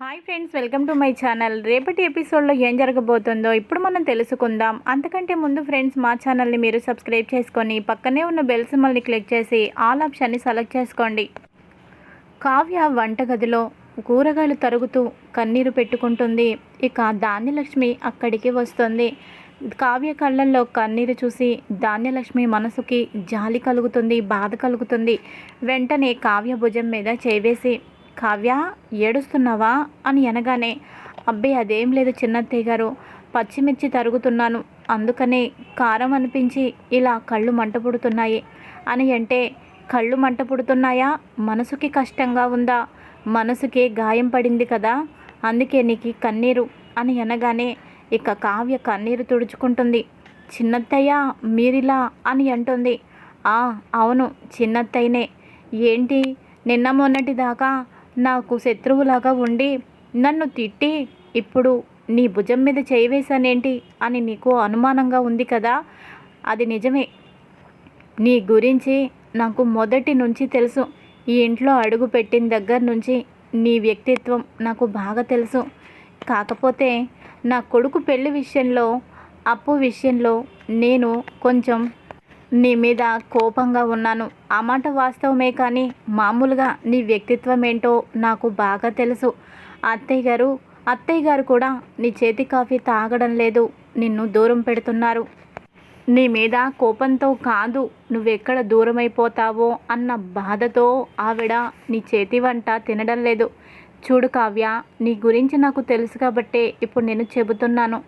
Hi friends welcome to my channel. రేపటి ఎపిసోడ్లో ఏం జరగబోతుందో ఇప్పుడు మనం తెలుసుకుందాం. అంతకంటే ముందు ఫ్రెండ్స్ మా ఛానల్ని మీరు సబ్స్క్రైబ్ చేసుకొని పక్కనే ఉన్న బెల్ సింబల్ని క్లిక్ చేసి ఆల్ ఆప్షన్ని సెలెక్ట్ చేసుకోండి. కావ్య వంటగదిలో కూరగాయలు తరుగుతూ కన్నీరు పెట్టుకుంటుంది. ఇక ధాన్యలక్ష్మి అక్కడికి వస్తుంది. కావ్య కళ్ళల్లో కన్నీరు చూసి ధాన్యలక్ష్మి మనసుకి జాలి కలుగుతుంది బాధ కలుగుతుంది. వెంటనే కావ్య భుజం మీద చేవేసి కావ్య ఏడుస్తున్నావా? అని అనగానే అబ్బే అదేం లేదు చిన్నత్తయ్య గారు. పచ్చిమిర్చి తరుగుతున్నాను. అందుకనే కారం అనిపించి ఇలా కళ్ళు మంట పుడుతున్నాయి అని అంటే కళ్ళు మంట పుడుతున్నాయా మనసుకి కష్టంగా ఉందా? మనసుకి గాయం పడింది కదా? అందుకే నీకు కన్నీరు. అని అనగానే ఇక కావ్య కన్నీరు తుడుచుకుంటుంది. చిన్నత్తయ్య మీరిలా అని అంటుంది. ఆ అవును చిన్నత్తయ్యనే. ఏంటి? నిన్న మొన్నటి దాకా నాకు శత్రువులాగా ఉండి నన్ను తిట్టి ఇప్పుడు నీ భుజం మీద చేయి వేశానేంటి అని నీకు అనుమానంగా ఉంది కదా? అది నిజమే. నీ గురించి నాకు మొదటి నుంచి తెలుసు. ఈ ఇంట్లో అడుగు పెట్టిన దగ్గర నుంచి నీ వ్యక్తిత్వం నాకు బాగా తెలుసు. కాకపోతే నా కొడుకు పెళ్ళి విషయంలో అప్పు విషయంలో నేను కొంచెం నీ మీద కోపంగా ఉన్నాను. ఆ మాట వాస్తవమే కానీ మామూలుగా నీ వ్యక్తిత్వం ఏంటో నాకు బాగా తెలుసు. అత్తయ్య గారు అత్తయ్య గారు కూడా నీ చేతి కాఫీ తాగడం లేదు. నిన్ను దూరం పెడుతున్నారు. నీ మీద కోపంతో కాదు నువ్వెక్కడ దూరమైపోతావో అన్న బాధతో ఆవిడ నీ చేతి వంట తినడం లేదు. చూడు కావ్య నీ గురించి నాకు తెలుసు కాబట్టే ఇప్పుడు నేను చెబుతున్నాను.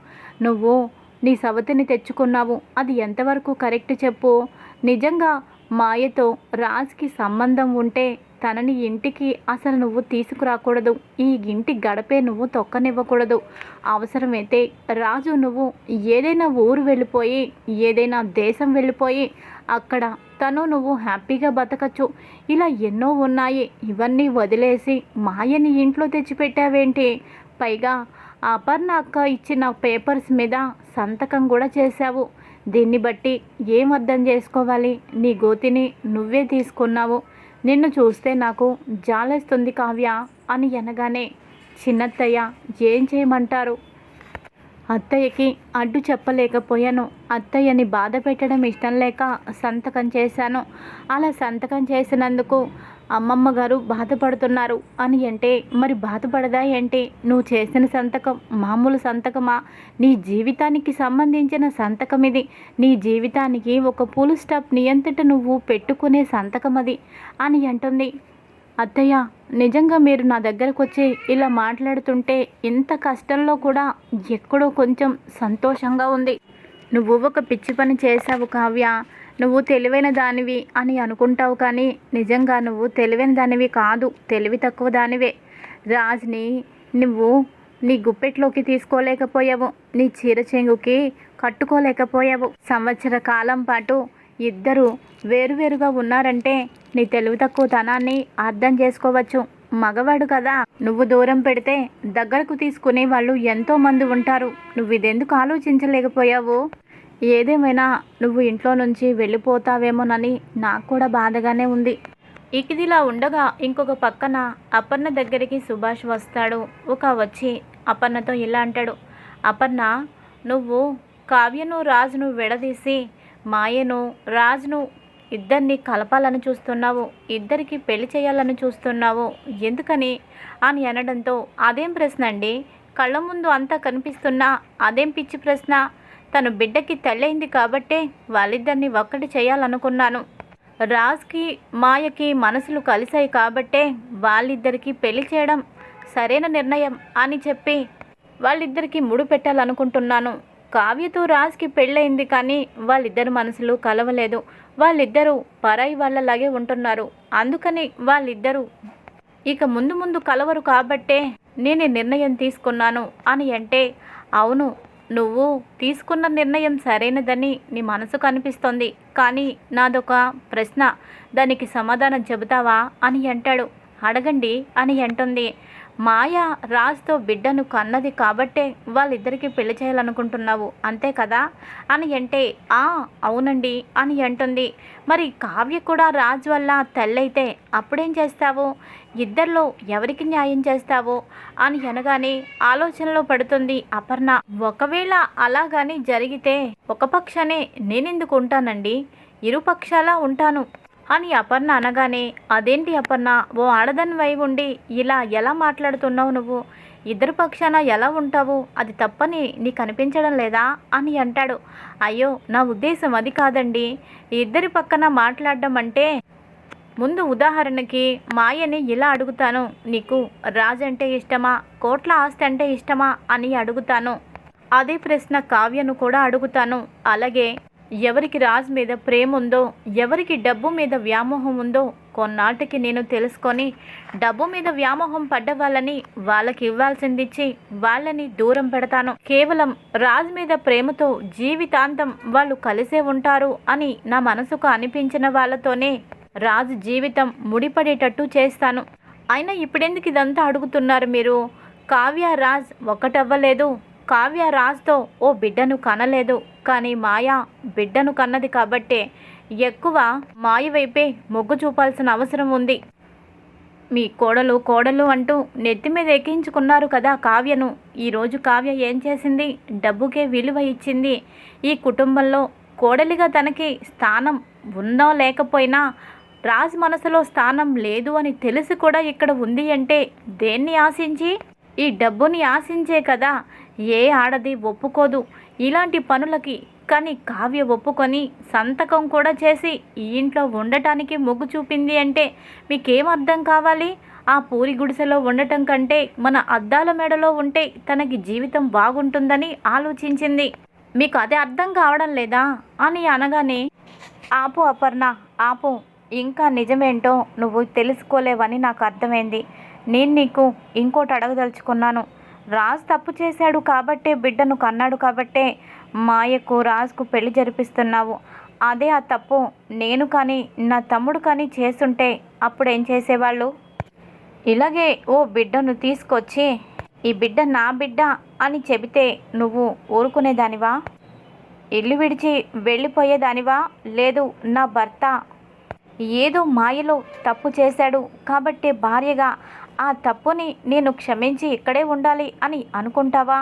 నువ్వు నీ సవతిని తెచ్చుకున్నావు. అది ఎంతవరకు కరెక్ట్ చెప్పు. నిజంగా మాయతో రాజ్కి సంబంధం ఉంటే తనని ఇంటికి అసలు నువ్వు తీసుకురాకూడదు. ఈ ఇంటి గడపే నువ్వు తొక్కనివ్వకూడదు. అవసరమైతే రాజు నువ్వు ఏదైనా ఊరు వెళ్ళిపోయి ఏదైనా దేశం వెళ్ళిపోయి అక్కడ తను నువ్వు హ్యాపీగా బతకచ్చు. ఇలా ఎన్నో ఉన్నాయి. ఇవన్నీ వదిలేసి మాయని ఇంట్లో తెచ్చిపెట్టావేంటి? పైగా అపర్ణ అక్క ఇచ్చిన పేపర్స్ మీద సంతకం కూడా చేశావు. దీన్ని బట్టి ఏం అర్థం చేసుకోవాలి? నీ గోతిని నువ్వే తీసుకున్నావు. నిన్ను చూస్తే నాకు జాలేస్తుంది కావ్య అని అనగానే చిన్నత్తయ్య ఏం చేయమంటారు? అత్తయ్యకి అడ్డు చెప్పలేకపోయాను. అత్తయ్యని బాధ పెట్టడం ఇష్టం లేక సంతకం చేశాను. అలా సంతకం చేసినందుకు అమ్మమ్మ గారు బాధపడుతున్నారు. అని అంటే మరి బాధపడదా ఏంటి? నువ్వు చేసిన సంతకం మామూలు సంతకమా? నీ జీవితానికి సంబంధించిన సంతకం ఇది. నీ జీవితానికి ఒక పూలు స్టాప్ నియంతట నువ్వు పెట్టుకునే సంతకం అది. అని అంటుంది. అత్తయ్య నిజంగా మీరు నా దగ్గరకు వచ్చి ఇలా మాట్లాడుతుంటే ఇంత కష్టంలో కూడా ఎక్కడో కొంచెం సంతోషంగా ఉంది. నువ్వు ఒక పిచ్చి పని చేసావు కావ్య. నువ్వు తెలివైన దానివి అని అనుకుంటావు కానీ నిజంగా నువ్వు తెలివైన దానివి కాదు తెలివి తక్కువ దానివే. రాజ్ని నువ్వు నీ గుప్పెట్లోకి తీసుకోలేకపోయావు నీ చీర చెంగుకి కట్టుకోలేకపోయావు. సంవత్సర కాలం పాటు ఇద్దరు వేరువేరుగా ఉన్నారంటే నీ తెలివి తక్కువ తనాన్ని అర్థం చేసుకోవచ్చు. మగవాడు కదా నువ్వు దూరం పెడితే దగ్గరకు తీసుకునే వాళ్ళు ఎంతోమంది ఉంటారు. నువ్వు ఇదెందుకు ఆలోచించలేకపోయావు? ఏదేమైనా నువ్వు ఇంట్లో నుంచి వెళ్ళిపోతావేమోనని నాకు కూడా బాధగానే ఉంది. ఇకిదిలా ఉండగా ఇంకొక పక్కన అపర్ణ దగ్గరికి సుభాష్ వస్తాడు. ఒక వచ్చి అపర్ణతో ఇలా అంటాడు. అపర్ణ నువ్వు కావ్యను రాజును విడదీసి మాయను రాజును ఇద్దరిని కలపాలని చూస్తున్నావు. ఇద్దరికి పెళ్ళి చేయాలని చూస్తున్నావు. ఎందుకని? అని అనడంతో అదేం ప్రశ్న అండి? కళ్ళ ముందు అంతా కనిపిస్తున్నా అదేం పిచ్చి ప్రశ్న? తను బిడ్డకి తల్లైంది కాబట్టే వాళ్ళిద్దరిని ఒక్కటి చేయాలనుకున్నాను. రాజ్కి మాయకి మనసులు కలిశాయి కాబట్టే వాళ్ళిద్దరికీ పెళ్ళి చేయడం సరైన నిర్ణయం అని చెప్పి వాళ్ళిద్దరికీ ముడి పెట్టాలనుకుంటున్నాను. కావ్యతో రాజ్కి పెళ్ళయింది కానీ వాళ్ళిద్దరు మనసులు కలవలేదు. వాళ్ళిద్దరూ పరాయి వాళ్ళలాగే ఉంటున్నారు. అందుకని వాళ్ళిద్దరూ ఇక ముందు ముందు కలవరు కాబట్టే నేను నిర్ణయం తీసుకున్నాను అని అంటే అవును నువ్వు తీసుకున్న నిర్ణయం సరైనదని నీ మనసుకు అనిపిస్తోంది. కానీ నాదొక ప్రశ్న. దానికి సమాధానం చెబుతావా? అని అంటాడు. అడగండి అని అంటుంది. మాయ రాజుతో బిడ్డను కన్నది కాబట్టే వాళ్ళిద్దరికీ పెళ్ళి చేయాలనుకుంటున్నావు. అంతే కదా? అని అంటే ఆ అవునండి అని అంటుంది. మరి కావ్య కూడా రాజు వల్ల తల్లైతే అప్పుడేం చేస్తావు? ఇద్దరిలో ఎవరికి న్యాయం చేస్తావో అని అనగానే ఆలోచనలో పడుతుంది అపర్ణ. ఒకవేళ అలాగాని జరిగితే ఒక పక్షానే నేనెందుకు ఉంటానండి? ఇరుపక్షాలా ఉంటాను అని అపర్ణ అనగానే అదేంటి అపర్ణ? ఓ ఆడదని వై ఉండి ఇలా ఎలా మాట్లాడుతున్నావు నువ్వు? ఇద్దరు పక్షాన ఎలా ఉంటావు? అది తప్పని నీకు అనిపించడం లేదా? అని అంటాడు. అయ్యో నా ఉద్దేశం అది కాదండి. ఇద్దరి పక్కన మాట్లాడడం అంటే ముందు ఉదాహరణకి మాయని ఇలా అడుగుతాను నీకు రాజు అంటే ఇష్టమా కోట్ల ఆస్తి అంటే ఇష్టమా అని అడుగుతాను. అదే ప్రశ్న కావ్యను కూడా అడుగుతాను. అలాగే ఎవరికి రాజు మీద ప్రేమ ఉందో ఎవరికి డబ్బు మీద వ్యామోహం ఉందో కొన్నాటికి నేను తెలుసుకొని డబ్బు మీద వ్యామోహం పడ్డ వాళ్ళని వాళ్ళకి ఇవ్వాల్సింది ఇచ్చి వాళ్ళని దూరం పెడతాను. కేవలం రాజు మీద ప్రేమతో జీవితాంతం వాళ్ళు కలిసే ఉంటారు అని నా మనసుకు అనిపించిన వాళ్ళతోనే రాజు జీవితం ముడిపడేటట్టు చేస్తాను. అయినా ఇప్పుడెందుకు ఇదంతా అడుగుతున్నారు మీరు? కావ్య రాజ్ ఒకటవ్వలేదు. కావ్య రాజ్తో ఓ బిడ్డను కనలేదు. కానీ మాయ బిడ్డను కన్నది కాబట్టే ఎక్కువ మాయ వైపే మొగ్గు చూపాల్సిన అవసరం ఉంది. మీ కోడలు కోడలు అంటూ నెత్తి మీద ఎక్కించుకున్నారు కదా కావ్యను. ఈరోజు కావ్య ఏం చేసింది? డబ్బుకే విలువ ఇచ్చింది. ఈ కుటుంబంలో కోడలిగా తనకి స్థానం ఉందో లేకపోయినా రాజ్ మనసులో స్థానం లేదు అని తెలిసి కూడా ఇక్కడ ఉంది అంటే దేన్ని ఆశించి? ఈ డబ్బుని ఆశించే కదా. ఏ ఆడది ఒప్పుకోదు. ఇలాంటి పనులకి కానీ కావ్య ఒప్పుకొని సంతకం కూడా చేసి ఈ ఇంట్లో ఉండటానికి మొగ్గు చూపింది అంటే మీకేం అర్థం కావాలి? ఆ పూరి గుడిసెలో ఉండటం కంటే మన అద్దాల మెడలో ఉంటే తనకి జీవితం బాగుంటుందని ఆలోచించింది. మీకు అదే అర్థం కావడం లేదా? అని అనగానే ఆపు అపర్ణ ఆపు. ఇంకా నిజమేంటో నువ్వు తెలుసుకోలేవని నాకు అర్థమైంది. నేను నీకు ఇంకోటి అడగదలుచుకున్నాను. రాజ్ తప్పు చేశాడు కాబట్టే బిడ్డను కన్నాడు కాబట్టే మాయకు రాజ్కు పెళ్ళి జరిపిస్తున్నావు. అదే ఆ తప్పు నేను కానీ నా తమ్ముడు కానీ చేస్తుంటే అప్పుడు ఏం చేసేవాళ్ళు? ఇలాగే ఓ బిడ్డను తీసుకొచ్చి ఈ బిడ్డ నా బిడ్డ అని చెబితే నువ్వు ఊరుకునేదానివా? ఇల్లు విడిచి వెళ్ళిపోయేదానివా? లేదు నా భర్త ఏదో మాయలో తప్పు చేశాడు కాబట్టే భార్యగా ఆ తప్పుని నేను క్షమించి ఇక్కడే ఉండాలి అని అనుకుంటావా?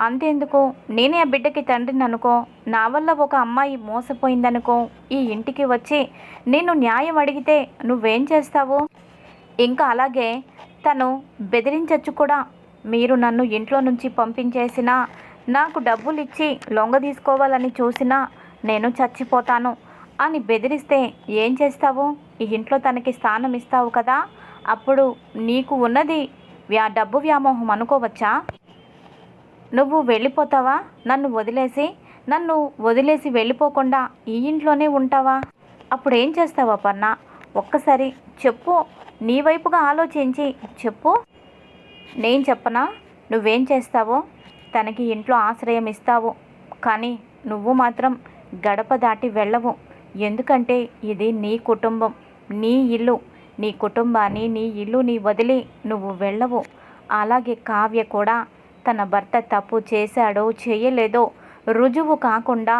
అంతేందుకు? నేనే ఆ బిడ్డకి తండ్రిని అనుకో నా వల్ల ఒక అమ్మాయి మోసపోయిందనుకో ఈ ఇంటికి వచ్చి నేను న్యాయం అడిగితే నువ్వేం చేస్తావు? ఇంకా అలాగే తను బెదిరించచ్చు కూడా. మీరు నన్ను ఇంట్లో నుంచి పంపించేసినా నాకు డబ్బులు ఇచ్చి లొంగ తీసుకోవాలని చూసినా నేను చచ్చిపోతాను. అని బెదిరిస్తే ఏం చేస్తావు? ఈ ఇంట్లో తనకి స్థానం ఇస్తావు కదా. అప్పుడు నీకు ఉన్నది వ్యా డబ్బు వ్యామోహం అనుకోవచ్చా? నువ్వు వెళ్ళిపోతావా? నన్ను వదిలేసి? నన్ను వదిలేసి వెళ్ళిపోకుండా ఈ ఇంట్లోనే ఉంటావా? అప్పుడు ఏం చేస్తావా పన్న ఒక్కసారి చెప్పు. నీ వైపుగా ఆలోచించి చెప్పు. నేను చెప్పనా? నువ్వేం చేస్తావో? తనకి ఇంట్లో ఆశ్రయం ఇస్తావు. కానీ నువ్వు మాత్రం గడప దాటి వెళ్ళవు. ఎందుకంటే ఇది నీ కుటుంబం నీ ఇల్లు. నీ కుటుంబాన్ని నీ ఇల్లు నీ వదిలి నువ్వు వెళ్ళవు. అలాగే కావ్య కూడా తన భర్త తప్పు చేశాడో చేయలేదో రుజువు కాకుండా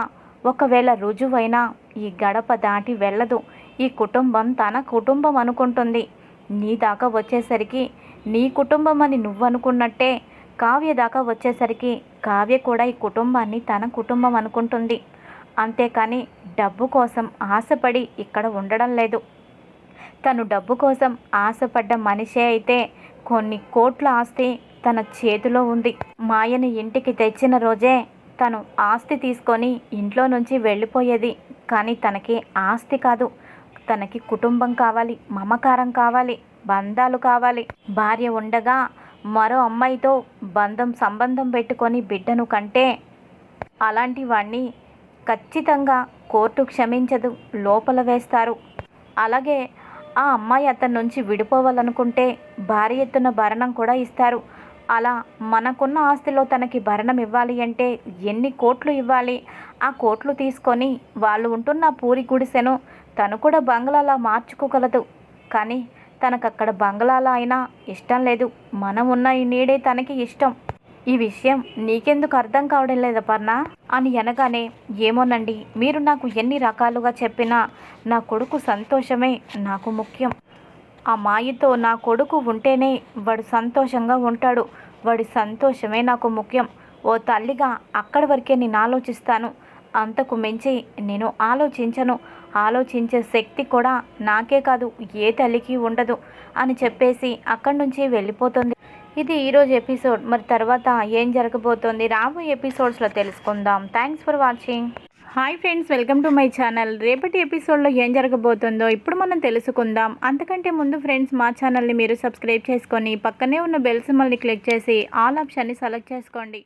ఒకవేళ రుజువైనా ఈ గడప దాటి వెళ్ళదు. ఈ కుటుంబం తన కుటుంబం అనుకుంటుంది. నీ దాకా వచ్చేసరికి నీ కుటుంబం అని నువ్వు అనుకున్నట్టే కావ్య దాకా వచ్చేసరికి కావ్య కూడా ఈ కుటుంబాన్ని తన కుటుంబం అనుకుంటుంది. అంతేకాని డబ్బు కోసం ఆశపడి ఇక్కడ ఉండడం లేదు. తను డబ్బు కోసం ఆశపడ్డ మనిషే అయితే కొన్ని కోట్ల ఆస్తి తన చేతిలో ఉంది. మాయను ఇంటికి తెచ్చిన రోజే తను ఆస్తి తీసుకొని ఇంట్లో నుంచి వెళ్ళిపోయేది. కానీ తనకి ఆస్తి కాదు. తనకి కుటుంబం కావాలి మమకారం కావాలి బంధాలు కావాలి. భార్య ఉండగా మరో అమ్మాయితో బంధం సంబంధం పెట్టుకొని బిడ్డను కంటే అలాంటి వాణ్ణి ఖచ్చితంగా కోర్టు క్షమించదు లోపల వేస్తారు. అలాగే ఆ అమ్మాయి అతని నుంచి విడిపోవాలనుకుంటే భారీ ఎత్తున భరణం కూడా ఇస్తారు. అలా మనకున్న ఆస్తిలో తనకి భరణం ఇవ్వాలి అంటే ఎన్ని కోట్లు ఇవ్వాలి? ఆ కోట్లు తీసుకొని వాళ్ళు ఉంటున్న పూరి గుడిసెను తను కూడా బంగ్లాలా మార్చుకోగలదు. కానీ తనకు అక్కడ బంగ్లాలా అయినా ఇష్టం లేదు. మనం ఉన్న ఈ నీడే తనకి ఇష్టం. ఈ విషయం నీకెందుకు అర్థం కావడం లేదా పర్ణ? అని అనగానే ఏమోనండి మీరు నాకు ఎన్ని రకాలుగా చెప్పినా నా కొడుకు సంతోషమే నాకు ముఖ్యం. ఆ మాయతో నా కొడుకు ఉంటేనే వాడు సంతోషంగా ఉంటాడు. వాడి సంతోషమే నాకు ముఖ్యం. ఓ తల్లిగా అక్కడి వరకే నేను ఆలోచిస్తాను. అంతకు మించి నేను ఆలోచించను. ఆలోచించే శక్తి కూడా నాకే కాదు ఏ తల్లికి ఉండదు అని చెప్పేసి అక్కడి నుంచి వెళ్ళిపోతుంది. ఇది ఈరోజు ఎపిసోడ్. మరి తర్వాత ఏం జరగబోతోంది? రాబోయే ఎపిసోడ్స్లో తెలుసుకుందాం. Thanks for watching hi friends welcome to my channel రేపటి ఎపిసోడ్లో ఏం జరగబోతుందో ఇప్పుడు మనం తెలుసుకుందాం. అంతకంటే ముందు ఫ్రెండ్స్ మా ఛానల్ని మీరు సబ్స్క్రైబ్ చేసుకొని పక్కనే ఉన్న బెల్ సింబల్ని క్లిక్ చేసి ఆల్ ఆప్షన్ని సెలెక్ట్ చేసుకోండి.